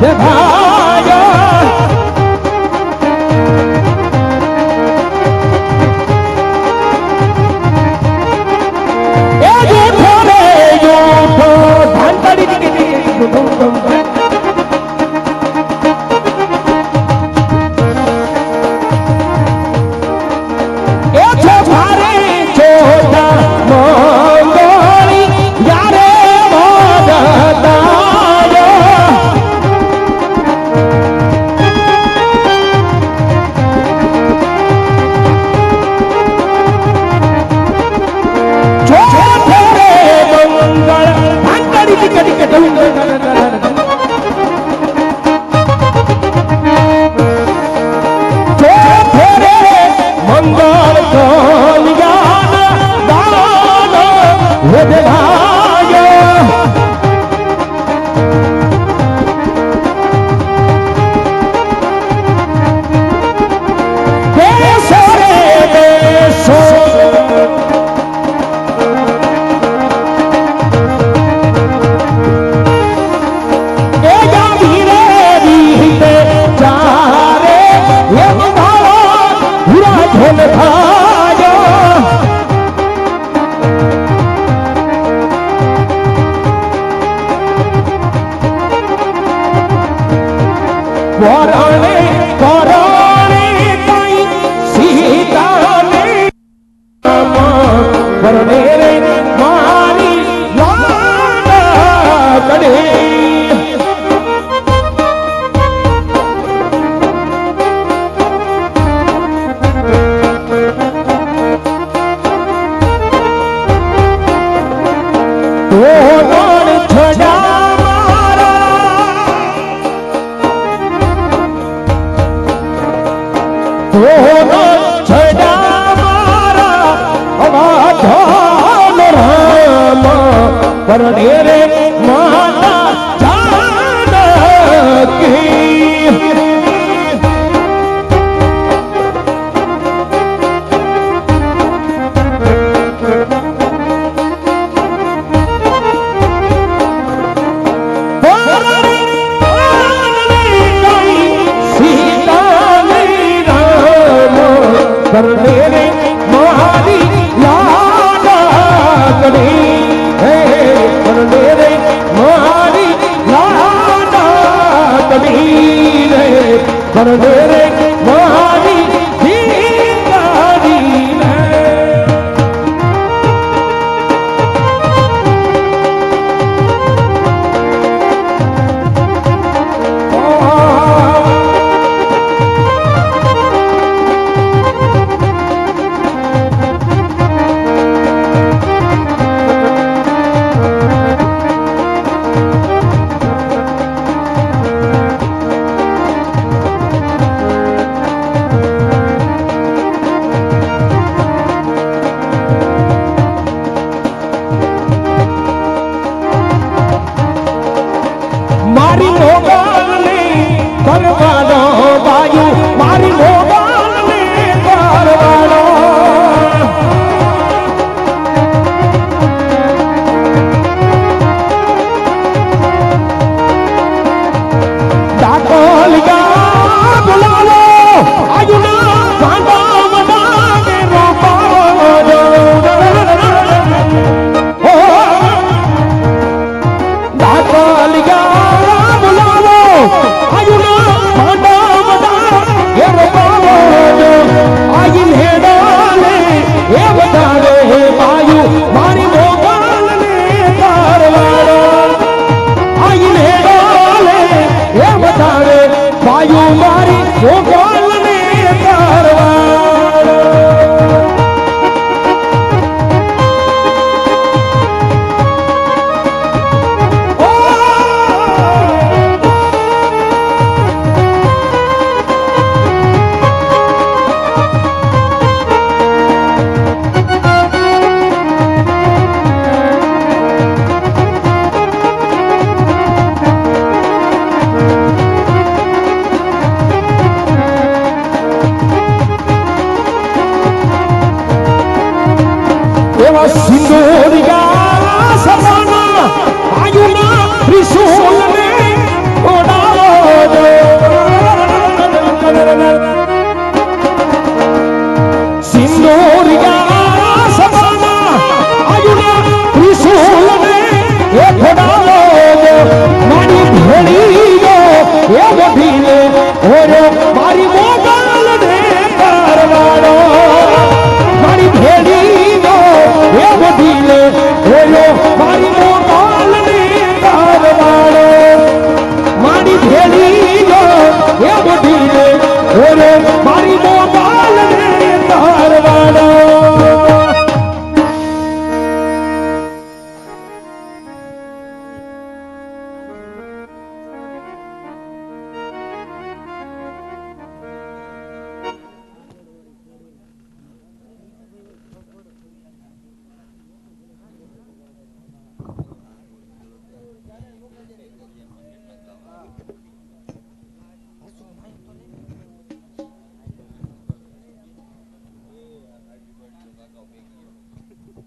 দেখা વરણે કરણે તઈ સીતાને વરણે રે મારી લાડા કઢે Oh Come on. ભાઈઓ મારી ભોગવાલા ঘোড়া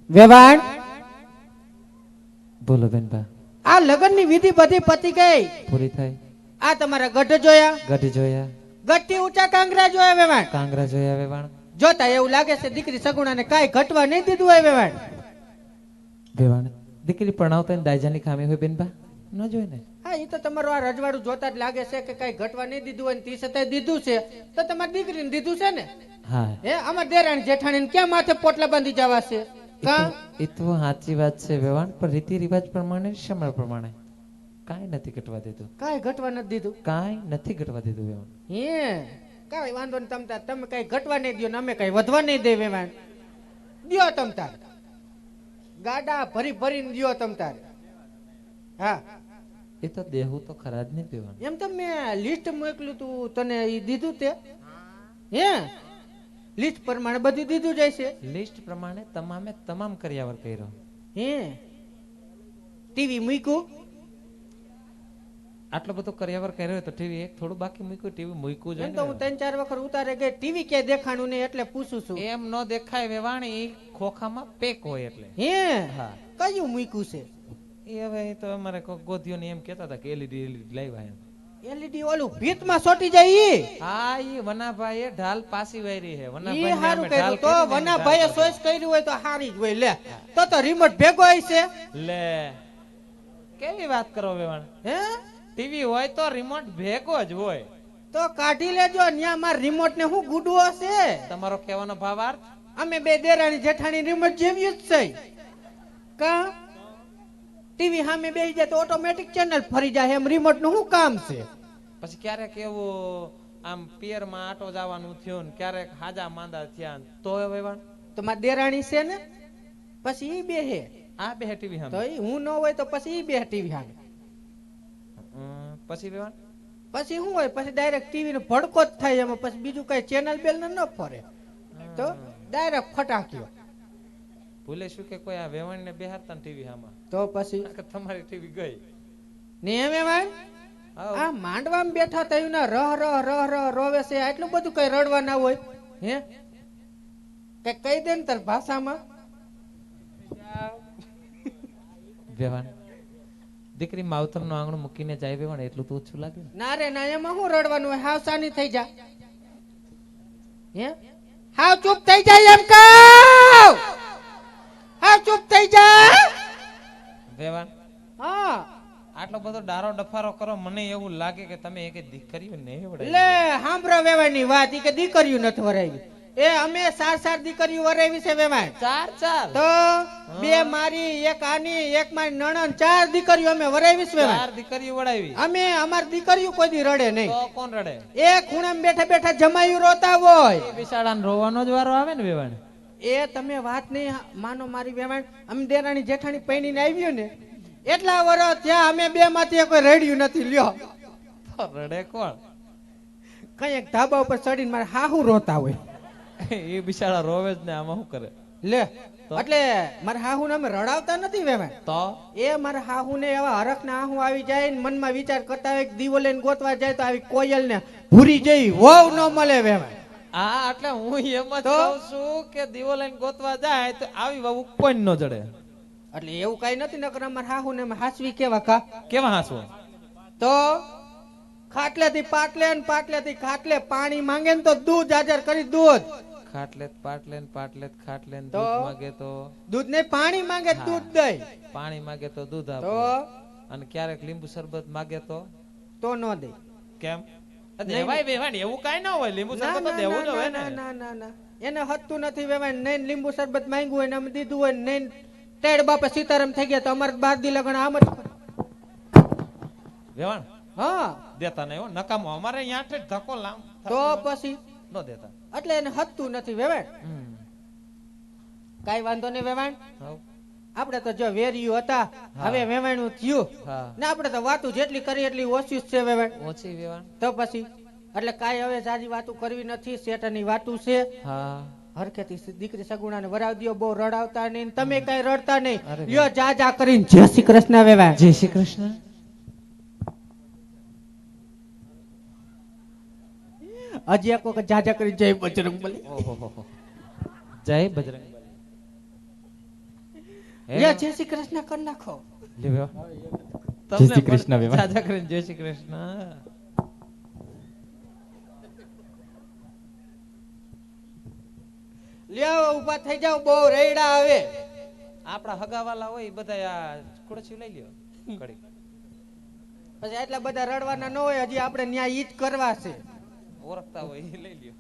વેવાણ? બોલો બેનબા આ લગ્નની વિધિ બધી પતી ગઈ. પૂરી થઈ. આ તમારા ગઢ જોયા? ગઢ જોયા. ગઢથી ઊંચા કાંગરા જોયા વેવાણ? કાંગરા જોયા વેવાણ. જોતા એવું લાગે છે દીકરી સગુણાને કાઈ ઘટવા નહીં દીધું હોય વેવાણ. વેવાણ દીકરી પરણાવતા ને દાયજાની ખામી હોય બેનબા ન જોઈ ને. હા એ તો તમારું આ રજવાડું જોતા જ લાગે છે કે કઈ ઘટવા નહીં દીધું હોય ને તી છતાંય દીધું છે. તો તમારી દીકરીને દીધું છે ને? હા. હે આમાં દેરાણી જેઠાણી ક્યાં માથે પોટલા બાંધી જવા છે? એ તો- સાચી વાત છે વ્યવહાર પણ રીતિ રિવાજ પ્રમાણે સમય પ્રમાણે. કાંઈ નથી ઘટવા દીધું. કાંઈ ઘટવા નથી દીધું? કાંઈ નથી ઘટવા દીધું વ્યવહાર હે. કાંઈ વાંધો નહીં તમ તાર. તમે કાંઈ ઘટવા નહીં દો ને અમે કાંઈ વધવા નહીં દે વ્યવહાર દ્યો તમ તાર. ગાડા ભરી ભરીને દો તમ તાર. હા. એ તો દેહું તો ખરા જ નહીં દેવાનું એમ તો મેં લિસ્ટ મોકલ્યું તું તને એ દીધું તે. હે. લિસ્ટ પ્રમાણે બધું દીધું જાય છે લિસ્ટ પ્રમાણે તમામે તમામ કર્યાવર કર્યો. હે? ટીવી મૂક્યું? આટલો બધો કર્યાવર કર્યો તો ટીવી એક થોડું બાકી મૂક્યું ટીવી મૂક્યું જોઈએ તો હું ત્રણ ચાર વખત ઉતારે ગઈ ટીવી ક્યાંય દેખાણું નહીં એટલે પૂછું છું. એમ ન દેખાય વેવાણી ખોખામાં પેક હોય એટલે. હે? હા. કયું મૂક્યું છે? એ હવે તો અમારે ગોધીઓને એમ કહેતા હતા કે એલઈડી એલઈડી લાવ્યા એમ. એલઈડી ઓલું ભીતમાં સોટી જાય ઈ. હા ઈ વનાભાઈ એ ઢાલ પાસી વાયરી ઈ વનાભાઈ હારું કર્યું તો વનાભાઈએ ચોઈસ કર્યું હોય તો હારી જ હોય લે. તો તો રિમોટ ભેગો હોય છે. લે. કેવી વાત કરો વેવાણ? હે? ટીવી હોય તો રિમોટ ભેગો જ હોય. તો કાઢી લેજો ન્યા માર રિમોટ ને હું ગુડવો છે? તમારો કહેવાનો ભાવાર્થ? અમે બે દેરાણી જેઠાણી રિમોટ જેવી જ છે. કા? ટીવી સામે બેસી જાય તો ઓટોમેટિક ચેનલ ફરી જાય. એમ રિમોટનું શું કામ છે? પછી ક્યારેક એવું આમ પિયરમાં આટો જવાનું થયું ને ક્યારેક હાજા માંદા થયા તો વેવાણ તો મારી દેરાણી છે ને? પછી ઈ બેહે. આ બે ટીવી તો સામે ઈ હું ન હોય તો પછી ઈ બે ટીવી સામે. હમ, પછી વેવાણ પછી શું હોય? પછી ડાયરેક્ટ ટીવી નો ભડકો જ થાય એમાં. પછી બીજું કઈ ચેનલ બેલ ન ફરે. તો ડાયરેક્ટ ફટાક્યો. ભૂલે શું કે કોઈ આ વેવાણ ને બેહારતા ટીવી હામાં? તો પછી? તમારી ટીવી ગઈ. ને એમ એમાં આ માંડવામાં બેઠા થયું ને રહ રહ રહ રહ રોવે છે આટલું બધું કઈ રડવા ના હોય હે? કઈ કહી દે ને તાર ભાષામાં. વેવાણ દીકરી માવતરનું આંગણું મૂકીને જાય વેવાણ એટલું તો ઓછું લાગે. ના રે ના એમાં શું રડવાનું હોય? હાવ સાની થઈ જા. હે? હાવ ચૂપ થઈ જાય એમ કહું! ચૂપ થઈ જા. દેવાન હા. આટલો બધો ડારો ડફારો કરો મને એવું લાગે કે તમે એક દીકરીઓ ને એવડાવી લે સાંભળો વેવાની વાત કે દીકરીઓ નથી વરાવી એ અમે ચાર ચાર દીકરીઓ વરાવી છે વેવાય ચાર ચાર? તો બે મારી એક આની એક મારી નણંદ ચાર દીકરીઓ અમે વરાવી છે ચાર દીકરીઓ વડાવી અમે અમાર દીકરીઓ કોઈ દી રડે નહીં. તો કોણ રડે? એ ખૂણામાં બેઠા બેઠા જમાયું રોતા હોય. બિચારાને રોવાનો જ વારો આવે ને વેવાણ. એ તમે વાત નહીં માનો મારી વેવાણ અમે દેરાણી જેઠાણી પૈણીને આવ્યું ને એટલા વર્ષ ત્યાં અમે બે માંથી કોઈ રેડ્યું નથી લ્યો. રડે કોણ? કઈ એક ધાબા ઉપર ચડીને મારે હાહુ રોતા હોય. એ બિચારા રોવે જ ને આમાં શું કરે? લે એટલે મારા હાહુ ને અમે રડાવતા નથી વેવાણ. તો? એ મારા હાહુ ને એવા હરખ ને આહુ આવી જાય ને મનમાં વિચાર કરતા હોય દીવો લઈને ગોતવા જાય તો આવી કોયલ ને ભૂરી જઈ વહુ ન મળે વેવાણ. હા એટલે હું એમ જ કહું છું કે દીવો લઈને ગોતવા જાય તો આવી વહુ કોઈ ન જડે. એટલે એવું કઈ નથી નકર અમાર હાહુ ને હાસવી કેવા કા? કેવા હાસવો? તો? ખાટલે થી પાટલે ને પાટલે થી ખાટલે પાણી માંગે ને તો દૂધ હાજર કરી દૂધ. ખાટલે પાટલે ને પાટલે ખાટલે ને? દૂધ માંગે તો? દૂધ ને પાણી માંગે દૂધ દઈ. પાણી માંગે તો દૂધ આપો. અને ક્યારેક લીંબુ શરબત માંગે તો? તો ન દે. કેમ? દેવાય બેવાય ને એવું કાઈ ના હોય લીંબુ શરબત તો દેવું જ હોય ને ના. ના ના એને હતું નથી વેવાય. લીંબુ શરબત માંગ્યું હોય ને અમે દીધું હોય ને તેડ બાપે સીતારામ થઈ ગયા તો અમારે બાર દી લગણ આમ જ વેવાણ? હા. દેતા નહીં હો. નકામો. અમારે અહીંયા આઠે ધક્કો લામ તો પછી? ન દેતા. એટલે એને હતું નથી વેવાણ. કાઈ વાંધો નહીં વેવાણ? હાવ. આપણે તો જો વેર્યું હતા હવે વેવાણું થયું. ને આપણે તો વાતું જેટલી કરી એટલી ઓછી છે વેવાણ. ઓછી વેવાણ? તો પછી એટલે કાંઈ હવે સાજી વાતું કરવી નથી શેઠની વાતું છે. હરખેથી દીકરી સગુણાને વરાવ દ્યો બહુ રડાવતા નહીં તમે કઈ રડતા નહીં. લ્યો જા જા કરીને જય શ્રી કૃષ્ણ વેવાણ. જય શ્રી કૃષ્ણ. હજી એક વખત જાજા કરી કરીને જય બજરંગ બલી જય બજરંગ લે જય શ્રી કૃષ્ણ કર નાખો. જય શ્રી કૃષ્ણ જય શ્રી કૃષ્ણ. લ્યો ઊભા થઈ જાવ બહુ રેડા આવે. આપણા હગાવાલા હોય બધા આ કુડસી લઈ લ્યો કડી પછી એટલા બધા રડવાના ન હોય હજી આપણે ન્યાય ઈ જ કરવા છે. ઓળખતા હોય એ લઈ લ્યો.